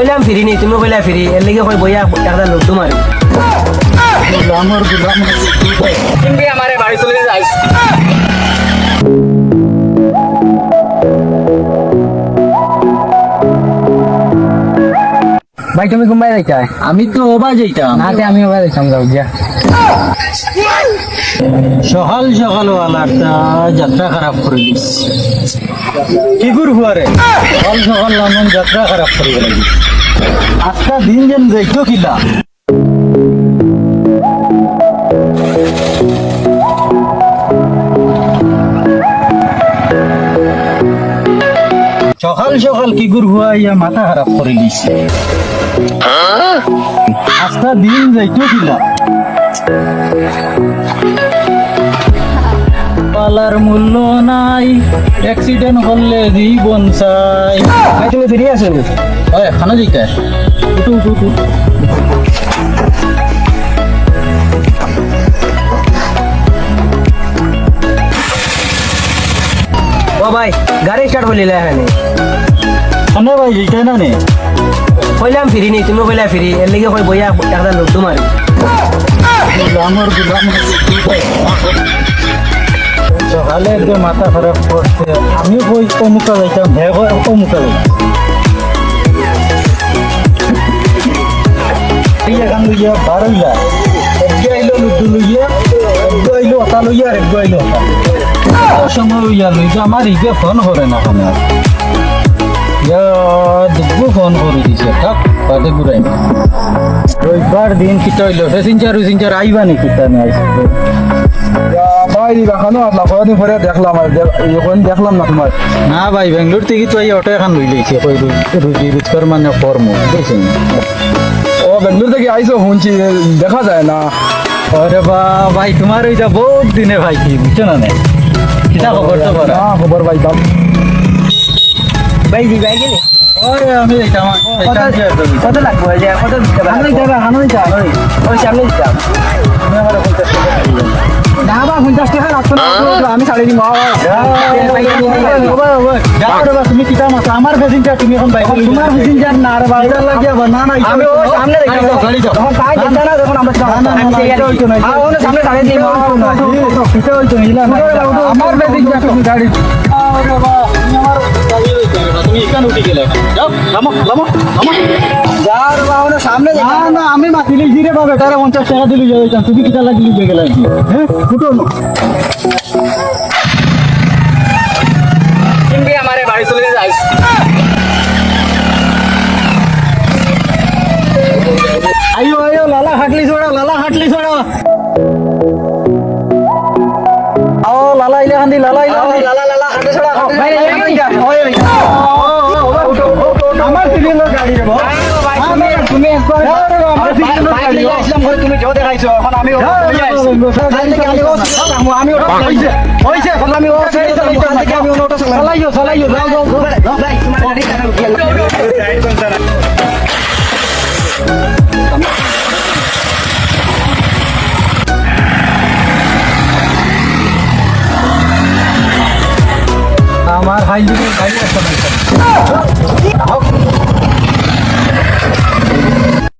কইলাম ফিরি নি তুমি কইলা ফিরি। এর লিগে কই বইয়া একটা লুডু মারি আমার গুলাম তুমি আমারে বাড়ি তুলে যাইস ভাই তুমি ঘুমাই যাইতা? আমি তো ওবা যাইতাম। না আমি ওবার যাইতাম যাও গিয়া। সকাল সকাল ওয়ালাটা যাত্রা খারাপ করে দিস। কি করব আরে? সকাল সকাল এমন যাত্রা খারাপ করে গেল আজকা দিন যেন যাইতো কিলা সকাল সকাল কি করব ইয়া মাথা খারাপ করে দিছে আজকা দিন যাইতো কিলা পালার মূল্য নাই। অ্যাক্সিডেন্ট হলে জীবন চাই। ভাই তুমি ফিরি আছো? ওই খানা যাইতে উঠু উঠু উঠু। ও ভাই গাড়ি স্টার্ট হলিলা এখানে। খানা ভাই যাইতে না নে। কইলাম ফিরি নি তুমি কইলা ফিরি। এর লিগে কই বইয়া একটা লুডু মারি। আমার গুলাম। সকালে একদম মাথা খারাপ করছে। আমি কই অমুকা যাইতাম, হে কই অমুকা যাইতাম। এখান লইয়া বার হইলা একগে আইলো লুডু লইয়া, একগু আইলো ওটা লইয়া সময় লইয়া ইগে ফোন করে দিছে, থাক, বাদে ঘুরাই রবিবার দিন কিটা হইল প্যাসেঞ্জার উসেঞ্জার আইবা নাকি? তানে দেখলাম দেখলাম না তোমার না ভাই বেঙ্গলোর থেকে তো এই অটো এখন লই লইছে কই রুজি রোজগার মানে কর্ম বুঝছেন ও বেঙ্গলোর থেকে আইসো শুনছি দেখা যায় না। আরে বা ভাই তোমার ওইটা বহুত দিনে ভাই কি বুঝছ না নে কিটা খবর তো করা না খবর পাইতাম ভাই জি ভাই গেলে ওরে আমি করবি? কত লাগবে? যে কত দিতে পারবে হানো যাবে হানো যাবে ওই সামনে দিতাম তুমি আমার পঞ্চাশ আমি ছাড়ি দিম তুমি মাছ আমার প্যাসেঞ্জার তুমি এখন বাইক তোমার প্যাসেঞ্জার না রে ভাই লাগিয়া না না আমি ওই সামনে গাড়ি যাও। না তখন আমরা সামনে হইতো না আমার তুমি আরে তুমি আমার হবে না, তুমি এখানে উঠে গেলে যাও নামো নামো নামো যার বা ওখানে সামনে না না আমি মাতিলে জিরে বা বেটারে পঞ্চাশ টাকা দিলি যাইতাম তুমি কি লাগিলি দিলি গেলে হ্যাঁ ফুটো বাড়ি চলে যাইস হান্দি লালা লালা লালা তুমি জো দেখাইছো আমি ওটা খারাপ আমার গাড়ি আসতে